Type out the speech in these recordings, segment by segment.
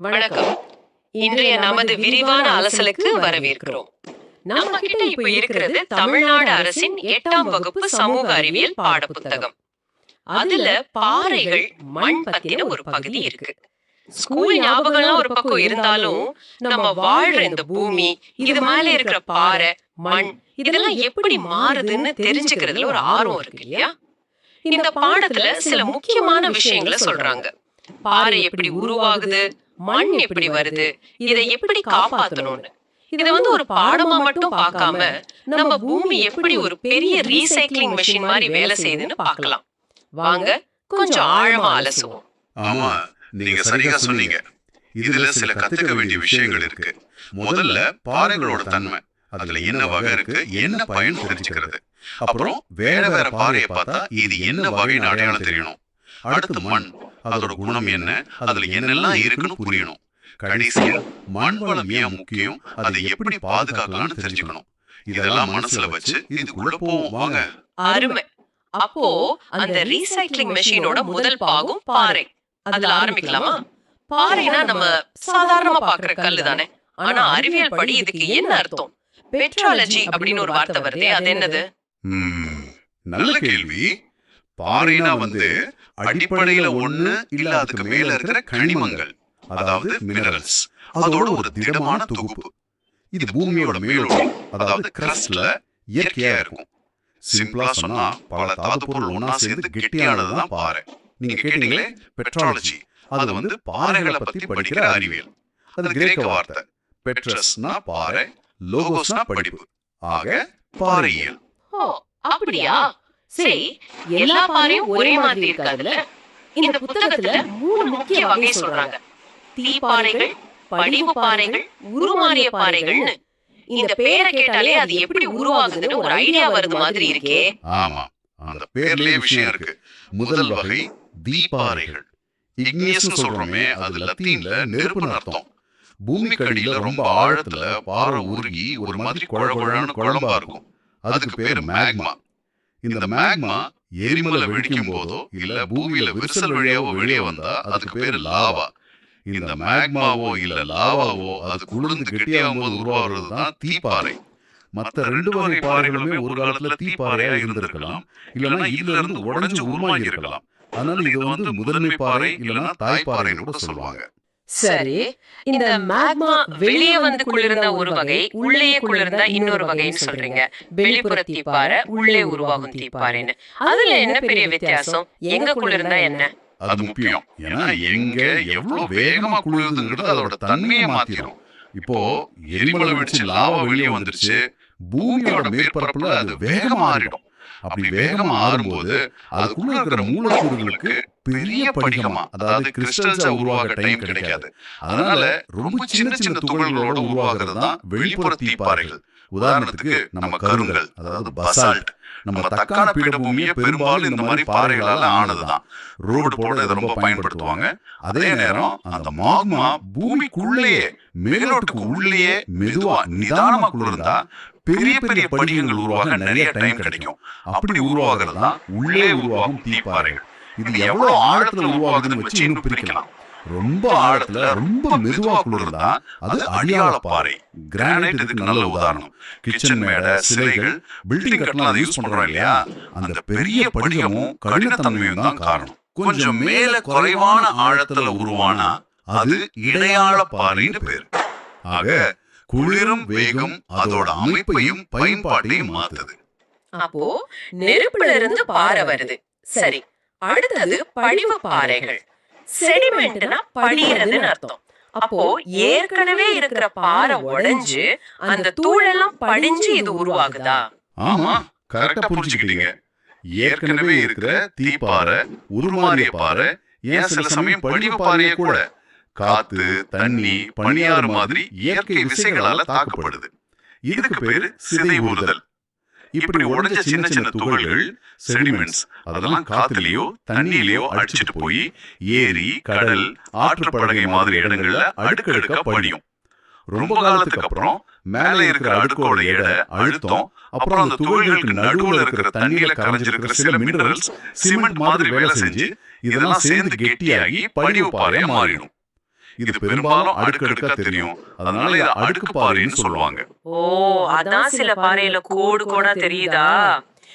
வணக்கம். இன்றைய நமது விரிவான அலசலுக்கு வரவேற்கிறோம். நம்ம கிட்ட இப்ப இருக்கிறது தமிழ்நாடு அரசின் எட்டாம் வகுப்பு சமூக அறிவியல் பாடப்புத்தகம். அதுல பாறைகள் மண் பத்தின ஒரு பகுதி இருக்கு. ஸ்கூல் ஞாபகம்லாம் ஒரு பக்கம் இருந்தாலும் நம்ம வாழ்ற இந்த பூமி இது மேல இருக்கிற பாறை மண் இதெல்லாம் எப்படி மாறுதுன்னு தெரிஞ்சுக்கிறதுல ஒரு ஆர்வம் இருக்கு இல்லையா? இந்த பாடத்துல சில முக்கியமான விஷயங்களை சொல்றாங்க. பாறை எப்படி உருவாகுது? மண் எப்படி வருது? இதை எப்படி காப்பாத்தணும்னு. இதை வந்து ஒரு பாடமா மட்டும் பார்க்காம நம்ம பூமி எப்படி ஒரு பெரிய ரீசைக்ளிங் மெஷின் மாதிரி வேலை செய்யுதுன்னு பார்க்கலாம். வாங்க கொஞ்சம் ஆழமா அலசுவோம் ஆமா நீங்க சரியா சொன்னீங்க. இதுல சில கத்துக்க வேண்டிய விஷயங்கள் இருக்கு. முதல்ல பாறைகளோட தன்மை அதுல என்ன வகை இருக்கு என்ன பயன் தெரிஞ்சுக்கிறது அப்புறம் வேற வேற பாறையை பார்த்தா இது என்ன வகைன்னு அடையாளம் தெரியணும் அடுத்து மண். அதோட குணம் என்ன? அதுல என்னெல்லாம் இருக்குன்னு புரியணும். கடைசியா மண் வளம் ஏன் முக்கியம்? அதை எப்படி பாதுகாக்கலாம்னு தெரிஞ்சுக்கணும். இதெல்லாம் மனசுல வச்சு இதுக்குள்ள போவோம். வாங்க. அருமை. அப்போ அந்த ரீசைக்ளிங் மெஷினோட முதல் பாகம் பாறை. அதுல ஆரம்பிக்கலாமா? பாறைனா நம்ம சாதாரணமா பாக்குற கல்லு தானே. ஆனா அறிவியல் படி இதுக்கு என்ன அர்த்தம்? பெட்ராலஜி அப்படின்னு ஒரு வார்த்தை வருதே. அது என்னது? ம், நல்ல கேள்வி. பாறைனா வந்து அடிப்படையில ஒண்ணு இல்ல அதுக்கு மேல இருக்கிற கனிமங்கள் அதாவது மினரல்ஸ் அதோட ஒரு திடமான தொகுப்பு. இது பூமியோட மேலோடு அதாவது கிரஸ்ட்ல இயற்கையா இருக்கும். சிம்பிளா சொன்னா பல தாது பொருள் ஒன்னா சேர்ந்து கெட்டியானதுதான் பாறை. நீங்க கேட்டீங்களே? பெட்ராலஜி அது வந்து பாறைகளை பத்தி படிக்கிற அறிவியல். அது கிரேக்க வார்த்தை. பெட்ரஸ்னா பாறை லோகோஸ்னா படிப்பு. ஆக பாறையியல். ஓ அப்படியா? சரி எல்லா பாறையும் ஒரே மாதிரி இருக்காதுல்ல? இந்த புத்தகத்துல மூணு முக்கிய வகை சொல்றாங்க. தீப்பாறைகள் படிவு பாறைகள் உருமாறிய பாறைகள்னு. இந்த பேரை கேட்டாலே அது எப்படி உருவாகுதுன்னு ஒரு ஐடியா வருது மாதிரி இருக்கே. ஆமா. அந்த பேர்லயே விஷயம் இருக்கு. முதல் வகை தீபாறைகள் இக்னியஸ்னு சொல்றோமே அது லத்தீன்ல நெருப்புன்னு அர்த்தம். பூமிக்கடியில ரொம்ப ஆழத்துல பாறை உருகி ஒரு மாதிரி குழ குழன்னு குழம்பா இருக்கும். அதுக்கு பேரு மேக்மா. இந்த மேக்மா எரிமலை வெடிக்கும் போதோ இல்ல பூமியில விரிசல் வழியாவோ வெளியே வந்தா அதுக்கு பேரு லாவா. இந்த மேக்மாவோ இல்ல லாவாவோ அது குளிர்ந்து கெட்டியாகும் போது உருவாகிறது தான் தீப்பாறை. மத்த ரெண்டு வகை பாறைகளுமே ஒரு காலத்துல தீப்பாறையா இருந்திருக்கலாம். இல்லனா இதுல இருந்து உடைஞ்சு உருமாகி இருக்கலாம். அதனால இது வந்து முதன்மை பாறை இல்லனா தாய்ப்பாறைன்னு கூட சொல்லுவாங்க. சரி இந்த மேக்மா வெளியே வந்து குளிர்ந்த ஒரு வகை உள்ளே குளிர்ந்த இன்னொரு வகைன்னு சொல்றீங்க. வெளிப்புற தீப்பாறை உள்ளே உருவாகும் தீப்பாறைன்னு. அதுல என்ன பெரிய வித்தியாசம்? எங்க குளிர்ந்தா என்ன? அது முக்கியம். ஏன்னா எங்க எவ்வளவு வேகமா குளிருதுங்கிறது அதோட தன்மையை மாத்திரும். இப்போ எரிமலை வெடிச்சு லாவா வெளியே வந்துருச்சு பூமியோட மேற்பரப்புல அது வேகமா ஆறிடும். அப்படி வேகமா ஆறும்போது அதுக்குள்ள இருக்கிற மூலக்கூறுகளுக்கு பெரிய படிகமா? அதாவது கிறிஸ்டல்ஸா உருவாக டைம் கிடைக்காது. அதனால ரொம்ப சின்ன சின்ன துகள்களோட உருவாகிறது தான் வெளிப்புற தீப்பாறைகள். உதாரணத்துக்கு நம்ம கருங்கல் அதாவது பசால்ட் நம்ம தக்கான பீடபூமியே பெரும்பாலும் இந்த மாதிரி பாறைகளால ஆனதுதான். ரோடு போட இதை ரொம்ப பயன்படுத்துவாங்க. அதே நேரம் அந்த மாக்மா பூமிக்குள்ளேயே மேலோட்டுக்கு உள்ளேயே மெதுவா நிதானமா குளிர்ந்தா பெரிய பெரிய படிகங்கள் உருவாக நிறைய டைம் கிடைக்கும். அப்படி உருவாகிறது தான் உள்ளே உருவாகும் தீப்பாறைகள். இது எவ்வளவு ஆழத்துல உருவாகுதுன்னு வச்சு இன்னும் பிரிக்கலாம். ரொம்ப ஆழத்துல ரொம்ப மெதுவா குளிர்ந்தா அது அடியாள பாறை. கிரானைட் இதுக்கு நல்ல உதாரணம். கிச்சன் மேடை சிலைகள் பில்டிங் கட்டலாம் அதை யூஸ் பண்றோம் இல்லையா? அந்த பெரிய படிகமும் கடினத்தன்மையும் தான் காரணம். கொஞ்சம் மேல குறைவான ஆழத்துல உருவானா அது இடையாள பாறைன்னு பேர். ஆக குளிரும் வேகம் அதோட அமைப்பையும் பயன்பாட்டையும் மாத்துது. அப்போ நெருப்புல இருந்து பாறை வருது. சரி அடுத்தது படிவு பாறைகள். செடிமெண்ட்னா படிகிறதுன்னு அர்த்தம். அப்போ ஏற்கனவே இருக்கிற பாறை உடைஞ்சு அந்த தூள் எல்லாம் படிஞ்சு இது உருவாகுதா? ஆமா கரெக்டா புரிஞ்சுக்கிட்டீங்க. ஏற்கனவே இருக்கிற தீப்பாறை உருமாறிய பாறை ஏன் சில சமயம் படிவு பாறையே கூட? காத்து தண்ணி பனியாறு மாதிரி இயற்கை விசைகளால தாக்கப்படுது. இதுக்கு பேரு சிதை ஊறுதல் இப்படி உடைஞ்ச சின்ன சின்ன துகள்கள் செடிமெண்ட்ஸ் அதெல்லாம் காத்துலயோ தண்ணியிலயோ அடிச்சிட்டு போய் ஏரி கடல் ஆற்றுப்படுகை மாதிரி இடங்கள்ல அடுக்கடுக்கா படியும். ரொம்ப காலத்துக்கு அப்புறம் மேலே இருக்கிற அடுக்கோட எடை அழுத்தம் அப்புறம் அந்த துகள்களுக்கு நடுவுல இருக்கிற தண்ணியில கரைஞ்சிருக்கிற சில மினரல்ஸ் சிமெண்ட் மாதிரி வேலை செஞ்சு இதெல்லாம் சேர்ந்து கெட்டியாகி படிவு பாறையா மாறிடும். இது பெரும்பாலும் அடுக்கடுக்கா தெரியும். அதனால இதை அடுக்கு பாறைன்னு சொல்லுவாங்க. ஓ அதான் சில பாறையில கோடு கோடா தெரியுதா?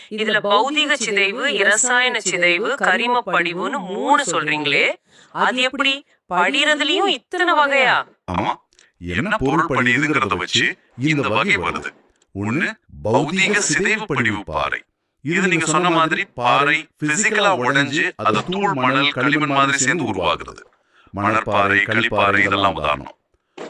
இதுல பௌதிக சிதைவு இரசாயன சிதைவு கரிம படிவுன்னு மூணு சொல்றீங்களே. அது எப்படி? படிறதுலயும் இத்தனை வகையா? ஆமா. என்ன பொருள் படியுதுங்கிறத வச்சு இந்த வகை வருது. ஒண்ணு பௌதீக சிதைவு படிவு பாறை. இது நீங்க சொன்ன மாதிரி பாறை பிசிக்கலா உடைஞ்சு அது தூள் மணல் களிமண் மாதிரி சேர்ந்து உருவாகிறது மணற்பாறை களிப்பாறை இதெல்லாம் உதாரணம்.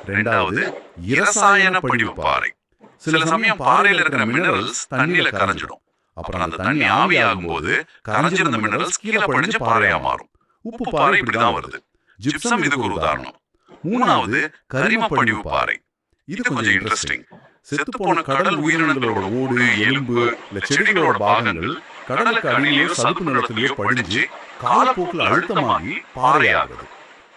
ரெண்டாவது இரசாயன படிவு பாறை. சில சமயம் பாறையில இருக்கிற மினரல்ஸ் தண்ணியில கரைஞ்சிடும். அப்புறம் அந்த தண்ணி ஆவியாகும் போது கரைஞ்சிருந்த மினரல்ஸ் கீழே படிஞ்சு பாறையா மாறும். உப்பு பாறை இப்படிதான் வருது. ஜிப்சம் இதுக்கு ஒரு உதாரணம். மூணாவது கரிம படிவு பாறை. இது கொஞ்சம் இன்ட்ரெஸ்டிங் செத்து போன கடல் உயிரினங்களோட ஓடு எலும்பு இல்ல செடிகளோட பாகங்கள் கடலுக்கு அடியிலேயோ சதுப்பு நிலத்திலேயோ படிஞ்சு காலப்போக்கில் அழுத்தமாகி பாறையாகுது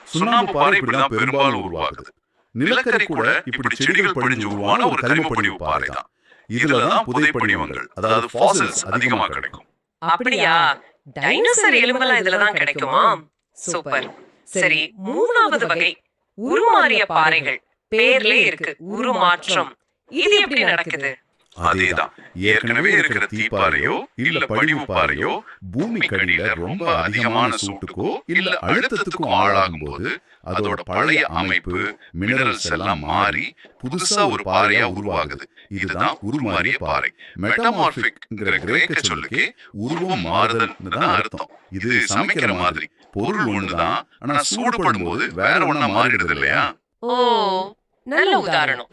சுண்ணாம்பு பாறை இப்படிதான் பெரும்பாலும் உருவாகுது. நிலக்கரி கூட இப்படி செடிகள் படிஞ்சு உருவான ஒரு கரிம படிவு பாறை தான் இதுலதான் புதை படிவங்கள் அதாவது ஃபாசில்ஸ் அதிகமா கிடைக்கும். அப்படியா? டைனோசர் எலும்பெல்லாம் இதுலதான் கிடைக்குமா? சூப்பர். சரி மூணாவது வகை உருமாறிய பாறைகள். பேர்லே இருக்கு. உருமாற்றம். இது எப்படி நடக்குது? அதேதான். ஏற்கனவே இருக்கிற தீப்பாறையோ இல்ல படிவு பாறையோ பூமி கடியில ரொம்ப அதிகமான சூட்டுக்கோ இல்ல அழுத்தத்துக்கும் ஆளாகும் போது அதோட பழைய அமைப்பு மினரல்ஸ் எல்லாம் மாறி புதுசா ஒரு பாறையா உருவாகுது. இதுதான் உருமாறிய பாறை. மெட்டமார்பிக்ங்கிற கிரேக்க சொல்லுக்கே உருவம் மாறுதல் தான் அர்த்தம். இது சமைக்கிற மாதிரி. பொருள் ஒண்ணுதான் ஆனா சூடுபடும் போது வேற ஒண்ணா மாறிடுது இல்லையா? ஓ நல்ல உதாரணம்.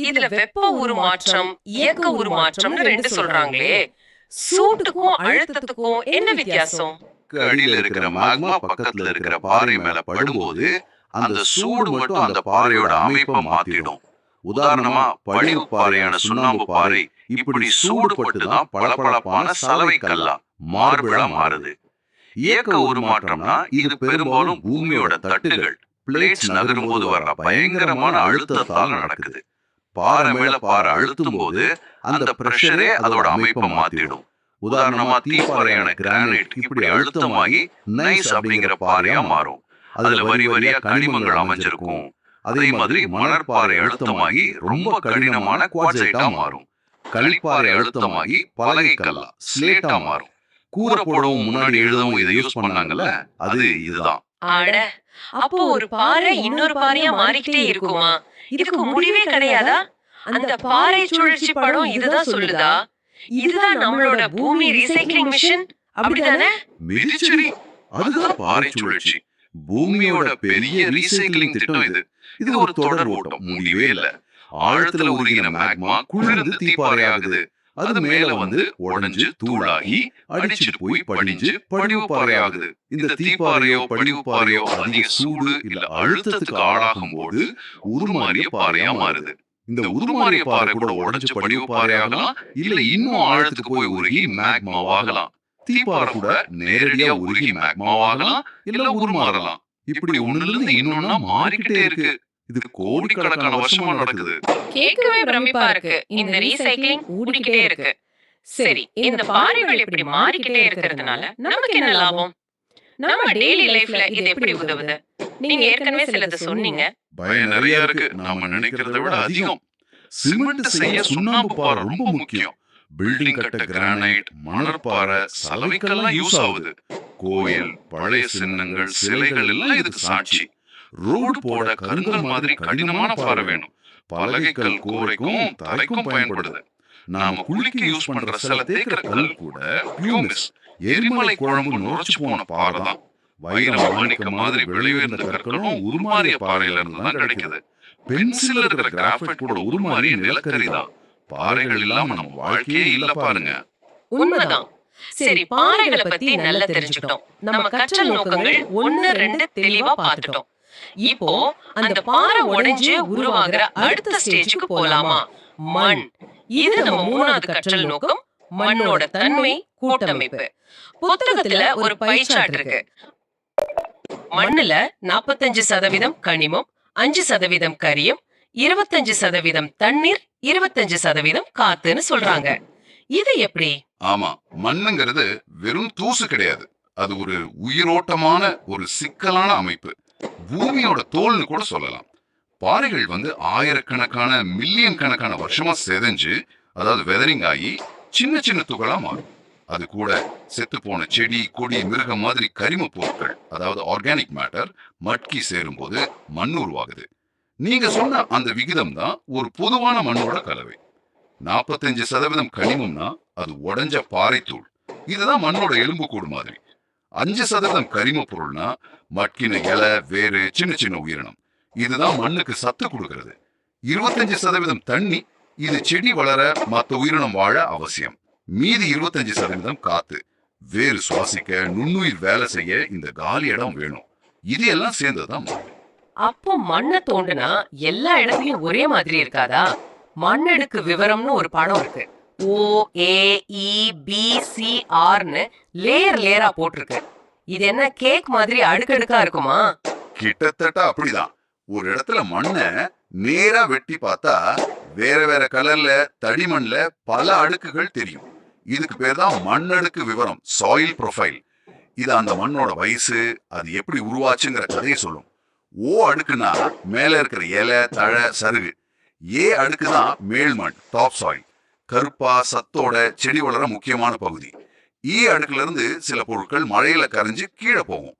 இதுல வெப்ப உருமாற்றம் இயக்க உருமாற்றம்னு ரெண்டு சொல்றாங்களே. சூட்டுக்கும் அழுத்தத்துக்கும் என்ன வித்தியாசம்? அடியில இருக்கிற மாக்மா பக்கத்துல இருக்கிற பாறை மேல படும்போது அந்த சூடு மட்டும் அந்த பாறையோட அமைப்பை மாத்திடும். உதாரணமா படிவு பாறையான சுண்ணாம்பு பாறை இப்படி சூடு பட்டுதான் பளபளப்பான சலவை கல்லா மார்பிளா மாறுது. இயக்க உருமாற்றம்னா இது பெரும்பாலும் பூமியோட தட்டுகள். பிளேட்ஸ் நகரும் போது வர்ற பயங்கரமான அழுத்தத்தால் நடக்குது. பாறை மேல பாறை அழுத்தும் போது அந்த பிரஷரே அதோட அமைப்பை மாத்திடும். உதாரணமா தீப்பாறையான கிரானைட் இப்படி அழுத்தமாகி நைஸ் அப்படிங்கிற பாறையா மாறும். அதுல வரி வரியா கனிமங்கள் அமைஞ்சிருக்கும். அதே மாதிரி மணற்பாறை அழுத்தமாகி ரொம்ப கடினமான குவாட்சைட்டா மாறும். களிப்பாறை அழுத்தமாகி பலகை கல்லா ஸ்லேட்டா மாறும். கூரை போடவும் முன்னாடி எழுதவும் இதை யூஸ் பண்ணாங்கல்ல அது இதுதான். அட அப்போ ஒரு பாறை இன்னொரு பாறையா மாறிக்கிட்டே இருக்குமா? இதுக்கு முடிவே கிடையாதா? அந்த பாறை சுழற்சி படம் இதுதான் சொல்லுதா? இதுதான் நம்மளோட பூமி ரீசைக்ளிங் மிஷன் அப்படிதானே மிதிச்சடி அதுதான் பாறை சுழற்சி. பூமியோட பெரிய ரீசைக்கிளிங் திட்டம் இது. இது. ஒரு தொடர் ஓட்டம். முடிவே இல்ல. ஆழத்துல உருகின மேக்மா குளிர்ந்து தீப்பாறையாகுது. அது மேல வந்து உடைஞ்சு தூளாகி அடிச்சிட்டு போய் படிஞ்சு படிவு பாறையாகுது இந்த தீப்பாறையோ படிவு பாறையோ அதிக சூடு இல்ல அழுத்தத்துக்கு ஆளாகும் போது உருமாறிய பாறையா மாறுது. இந்த உருமாறிய பாறை கூட உடைஞ்சு படிவு பாறையாகலாம் இல்ல இன்னும் ஆழத்துக்கு போய் உருகி மேக்மாவாகலாம் தீப்பாறை கூட நேரடியா உருகி மேக்மாவாகலாம் இல்ல உருமாறலாம். இப்படி ஒண்ணுல இருந்து இன்னொன்னா மாறிக்கிட்டே இருக்கு. இது கோடிக்கணக்கான வருஷமா நடக்குது. கேட்கவே பிரமிப்பா இருக்கு. இந்த ரீசைக்ளிங் ஓடிக்கிட்டே இருக்கு. சரி இந்த பாறைகள் இப்படி மாறிக்கிட்டே இருக்கிறதுனால நமக்கு என்ன லாபம்? நம்ம டெய்லி லைஃப்ல இது எப்படி உதவுது? நீங்க ஏற்கனவே சிலது சொன்னீங்க. பயம் நிறைய இருக்கு. நாம நினைக்கிறதை விட அதிகம். சிமெண்ட் செய்ய சுண்ணாம்பு பாறை ரொம்ப முக்கியம். பில்டிங் கட்ட கிரானைட் மணற்பாறை சலவைக்கெல்லாம் யூஸ் ஆகுது. கோயில் பழைய சின்னங்கள் சிலைகள் எல்லாம் இதுக்கு சாட்சி. ரோடு போட கருங்கல் மாதிரி கடினமான பாறை வேணும். பலகைக்கல் கூரைக்கும் தலைக்கும் பயன்படுது. நாம குளிக்க யூஸ் பண்ற சில தேக்கிற கல் கூட பியூமிஸ் எரிமலை குழம்பு நுரைச்சு போன பாறை தான். வைரம் மாணிக்க மாதிரி விளையுயர்ந்த கற்களும் உருமாறிய பாறையில இருந்து தான் கிடைக்குது. பென்சில் இருக்கிற கிராஃபைட் கூட உருமாறிய நிலக்கரி தான். பாறைகள் இல்லாம நம்ம வாழ்க்கையே இல்ல பாருங்க. உண்மைதான். சரி பாறைகளை பத்தி நல்லா தெரிஞ்சுக்கிட்டோம். நம்ம கற்றல் நோக்கங்கள் ஒன்னு ரெண்டு தெளிவா பார்த்துட்டோம். இப்போ அந்த பாறை உடைஞ்சு உருவாகிற அடுத்த ஸ்டேஜுக்கு போலாமா? மண். இது நம்ம மூணாவது கற்றல் நோக்கம். மண்ணோட தன்மை கூட்டமைப்பு. புத்தகத்துல ஒரு பை சார்ட் இருக்கு. மண்ணுல நாற்பத்தஞ்சு சதவீதம் கனிமம் அஞ்சு சதவீதம் கரியம் இருபத்தஞ்சு சதவீதம் தண்ணீர் இருபத்தஞ்சு சதவீதம் காத்துன்னு சொல்றாங்க. இது எப்படி? ஆமா மண்ணுங்கிறது வெறும் தூசு கிடையாது. அது ஒரு உயிரோட்டமான ஒரு சிக்கலான அமைப்பு. பூமியோட தோல்னு கூட சொல்லலாம். பாறைகள் வந்து ஆயிரக்கணக்கான மில்லியன் கணக்கான வருஷமா செதஞ்சு அதாவது வெதரிங் ஆகி சின்ன சின்ன துகளா மாறும். அது கூட செத்து போன செடி கொடி மிருகம் மாதிரி கரிம பொருட்கள் அதாவது ஆர்கானிக் மேட்டர் மட்கி சேரும் போது மண் உருவாகுது. நீங்க சொன்ன அந்த விகிதம் தான் ஒரு பொதுவான மண்ணோட கலவை. நாற்பத்தஞ்சு சதவீதம் கனிமம்னா அது உடைஞ்ச பாறைத்தூள். இதுதான் மண்ணோட எலும்பு கூடு மாதிரி. அஞ்சு சதவீதம் கரிம பொருள்னா மட்கின இலை வேறு சின்ன சின்ன உயிரினம். இதுதான் மண்ணுக்கு சத்து கொடுக்கறது. இருபத்தஞ்சு சதவீதம் தண்ணி இது செடி வளர மற்ற உயிரினம் வாழ அவசியம். மீதி இருபத்தஞ்சு சதவீதம் காத்து. வேறு சுவாசிக்க நுண்ணுயிர் வேலை செய்ய இந்த காலி இடம் வேணும். இது எல்லாம் சேர்ந்ததுதான் மண். அப்போ மண்ணை தோண்டுனா எல்லா இடத்துலயும் ஒரே மாதிரி இருக்காதா? மண்ணெடுக்கு விவரம்னு ஒரு படம் இருக்கு. O A E B C ஆர்னு layer லேயரா போட்டிருக்கு. இது என்ன கேக் மாதிரி அடுக்கடுக்கா இருக்குமா? கிட்டத்தட்ட அப்படிதான். ஒரு இடத்துல மண்ணை நேரா வெட்டி பார்த்தா வேற வேற கலர்ல தடிமண்ல பல அடுக்குகள் தெரியும். இதுக்கு பேர் தான் மண்ணடுக்கு விவரம் சாயில் ப்ரொஃபைல் இது அந்த மண்ணோட வயசு அது எப்படி உருவாச்சுங்கிற கதையை சொல்லும். ஓ அடுக்குனா மேல இருக்கிற இலை தழை சருகு. ஏ அடுக்கு தான் மேல் மண் டாப் சாயில் கருப்பா சத்தோட செடி வளர முக்கியமான பகுதி. E ஈ அடுக்குல இருந்து சில பொருட்கள் மழையில கரைஞ்சு கீழே போகும்.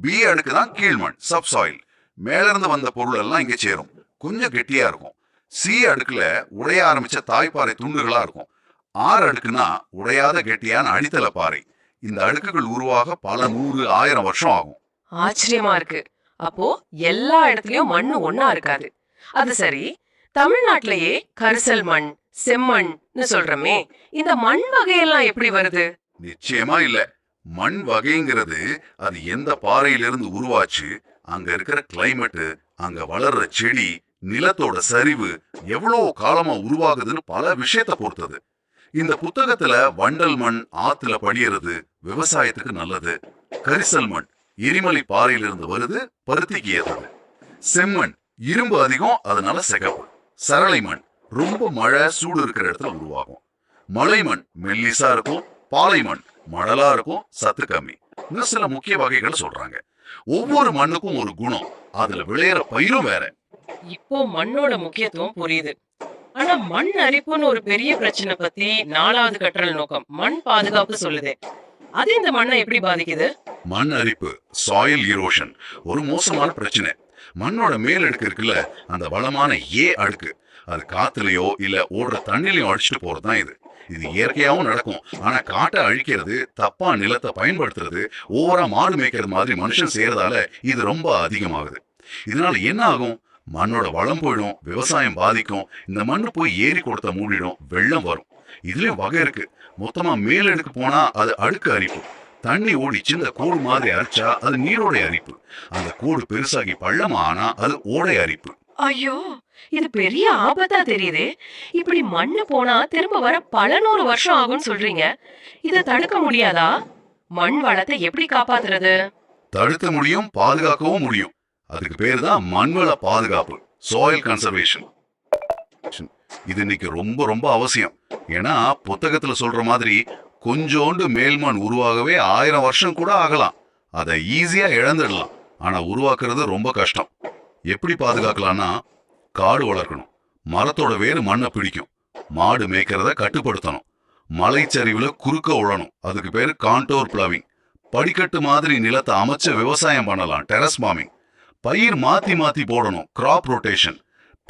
பி அடுக்கு தான் கீழ்மண் சப் சாயில் மேல இருந்து வந்த பொருள் எல்லாம் இங்க சேரும். கொஞ்சம் கெட்டியா இருக்கும். சி அடுக்குல உடைய ஆரம்பிச்ச தாய்ப்பாறை துண்டுகளா இருக்கும். ஆறு அடுக்குன்னா உடையாத கெட்டியான அடித்தள பாறை. இந்த அடுக்குகள் உருவாக பல நூறு ஆயிரம் வருஷம் ஆகும். ஆச்சரியமா இருக்கு. அப்போ எல்லா இடத்துலயும் மண்ணு ஒன்னா இருக்காது. அது சரி தமிழ்நாட்டிலேயே கரிசல் மண் செம்மண்னு சொல்றமே. இந்த மண் வகையெல்லாம் எப்படி வருது? நிச்சயமா இல்ல. மண் வகைங்கிறது அது எந்த பாறையிலிருந்து உருவாச்சு அங்க இருக்கிற கிளைமேட் அங்க வளர்ற செடி நிலத்தோட சரிவு எவ்வளவு காலமா உருவாகுதுன்னு பல விஷயத்தை பொறுத்தது. இந்த புத்தகத்துல வண்டல் மண் ஆத்துல படியறது விவசாயத்துக்கு நல்லது. கரிசல் மண் எரிமலை பாறையிலிருந்து வருது பருத்திக்கு ஏற்றது. செம்மண் இரும்பு அதிகம் அதனால சிகப்பு. சரளை மண் ரொம்ப மழை சூடு இருக்கிற இடத்துல உருவாகும். மலை மண் மெல்லிசா இருக்கும் பாலை மண் மணலா இருக்கும் சத்து கம்மி. இன்னும் சில முக்கிய வகைகள் சொல்றாங்க. ஒவ்வொரு மண்ணுக்கும் ஒரு குணம் அதுல விளையிற பயிரும் வேற. இப்போ மண்ணோட முக்கியத்துவம் புரியுது. ஆனா மண் அரிப்புன்னு ஒரு பெரிய பிரச்சனை பத்தி நாலாவது கற்றல் நோக்கம் மண் பாதுகாப்பு சொல்லுது. அது இந்த மண்ணை எப்படி பாதிக்குது? மண் அரிப்பு சாயில் ஈரோஷன் ஒரு மோசமான பிரச்சனை. மண்ணோட மேல் அடுக்கு இருக்குல்ல அந்த வளமான ஏ அடுக்கு. அது காத்துலயோ இல்ல ஓடுற தண்ணிலையும் அழிச்சிட்டு போறதுதான் இது. இது இயற்கையாகவும் நடக்கும். ஆனா காட்டை அழிக்கிறது தப்பா நிலத்தை பயன்படுத்துறது ஓவரா மாடு மேய்க்கிறது மாதிரி மனுஷன் செய்யறதால இது ரொம்ப அதிகமாகுது. இதனால என்ன ஆகும்? மண்ணோட வளம் போயிடும் விவசாயம் பாதிக்கும் இந்த மண்ணு போய் ஏரி கொடுத்த மூடிடும் வெள்ளம் வரும். இதுலயும் வகை இருக்கு. மொத்தமா மேலெடுக்கு போனா அது அடுக்கு அரிப்பு. தண்ணி ஓடி சின்ன கூடு மாதிரி அரிச்சா அது நீரோடை அரிப்பு. அந்த கூடு பெருசாகி பள்ளமா ஆனா அது ஓடை அரிப்பு. ஐயோ இது பெரிய ஆபத்தா தெரியுதே. இப்படி மண்ணு போனா திரும்ப வர பல நூறு வருஷம் ஆகும்னு சொல்றீங்க. இத தடுக்க முடியாதா? மண் வளத்தை எப்படி காப்பாத்துறது? தடுக்க முடியும் பாதுகாக்கவும் முடியும். அதுக்கு பேர் தான் மண்வள பாதுகாப்பு சாயில் கன்சர்வேஷன் இது இன்னைக்கு ரொம்ப ரொம்ப அவசியம். ஏன்னா புத்தகத்துல சொல்ற மாதிரி கொஞ்சோண்டு மேல்மண் உருவாகவே ஆயிரம் வருஷம் கூட ஆகலாம். அதை ஈஸியா இழந்துடலாம். ஆனா உருவாக்குறது ரொம்ப கஷ்டம். எப்படி பாதுகாக்கலாம்னா காடு வளர்க்கணும். மரத்தோட வேறு மண்ணை பிடிக்கும். மாடு மேய்க்கிறத கட்டுப்படுத்தணும். மலைச்சரிவுல குறுக்க உழணும். அதுக்கு பேரு கான்டோர் பிளவிங் படிக்கட்டு மாதிரி நிலத்தை அமைச்சு விவசாயம் பண்ணலாம். டெரஸ் ஃபார்மிங் பயிர் மாத்தி மாத்தி போடணும். கிராப் ரொட்டேஷன்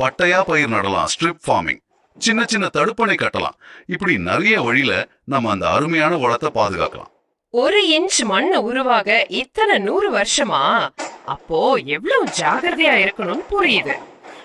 பட்டையா பயிர் நடலாம். ஸ்ட்ரிப் ஃபார்மிங் சின்ன சின்ன தடுப்பணை கட்டலாம். இப்படி நிறைய வழியில நம்ம அந்த அருமையான வளத்தை பாதுகாக்கலாம். ஒரு இன்ச் மண்ணை உருவாக இத்தனை நூறு வருஷமா அப்போ எவ்வளவு ஜாகிரதையா இருக்கணும்னு புரியுது.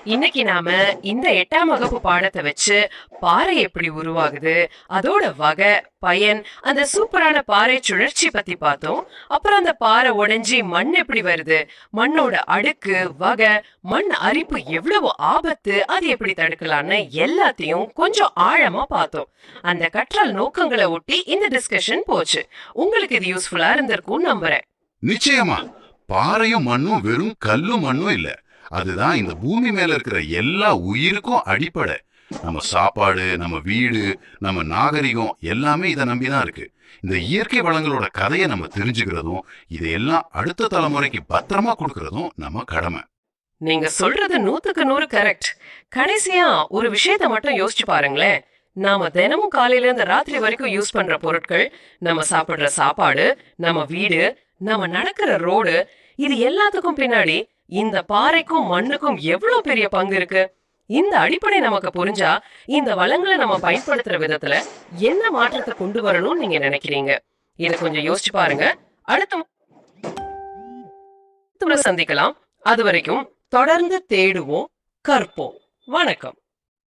இன்னைக்கு நாம இந்த எட்டாம் வகுப்பு பாடத்தை வச்சு பாறை எப்படி உருவாகுது அதோட வகை பயன் அந்த சூப்பரான பாறை சுழற்சி பத்தி பார்த்தோம். அப்புறம் அந்த பாறை உடைஞ்சி மண் எப்படி வருது மண்ணோட அடுக்கு வகை மண் அரிப்பு எவ்வளவு ஆபத்து அது எப்படி தடுக்கலாம்னு எல்லாத்தையும் கொஞ்சம் ஆழமா பார்த்தோம். அந்த கற்றல் நோக்கங்களை ஒட்டி இந்த டிஸ்கஷன் போச்சு. உங்களுக்கு இது யூஸ்ஃபுல்லா இருந்திருக்கும் நம்புறேன். நிச்சயமா. பாறையும் மண்ணும் வெறும் கல்லும் மண்ணும் இல்ல. அதுதான் இந்த பூமி மேல இருக்கிற எல்லா உயிருக்கும் அடிப்படை. நம்ம சாப்பாடு நம்ம வீடு நம்ம நாகரிகம் எல்லாமே இதை நம்பிதான் இருக்கு. இந்த இயற்கை வளங்களோட கதையை நம்ம தெரிஞ்சுக்கிறதும் இதையெல்லாம் அடுத்த தலைமுறைக்கு பத்திரமா கொடுக்கறதும் நம்ம கடமை. நீங்க சொல்றது நூத்துக்கு நூறு கரெக்ட் கடைசியா ஒரு விஷயத்த மட்டும் யோசிச்சு பாருங்களேன். நாம தினமும் காலையில இருந்து ராத்திரி வரைக்கும் யூஸ் பண்ற பொருட்கள் நம்ம சாப்பிடுற சாப்பாடு நம்ம வீடு நம்ம நடக்கிற ரோடு இது எல்லாத்துக்கும் பின்னாடி இந்த பாறைக்கும் மண்ணுக்கும் எவ்வளவு பெரிய பங்கு இருக்கு? இந்த அடிப்படை நமக்கு புரிஞ்சா இந்த வளங்களை நம்ம பயன்படுத்துற விதத்துல என்ன மாற்றத்தை கொண்டு வரணும்னு நீங்க நினைக்கிறீங்க? இத கொஞ்சம் யோசிச்சு பாருங்க. அடுத்த சந்திக்கலாம். அது வரைக்கும் தொடர்ந்து தேடுவோம் கற்போம். வணக்கம்.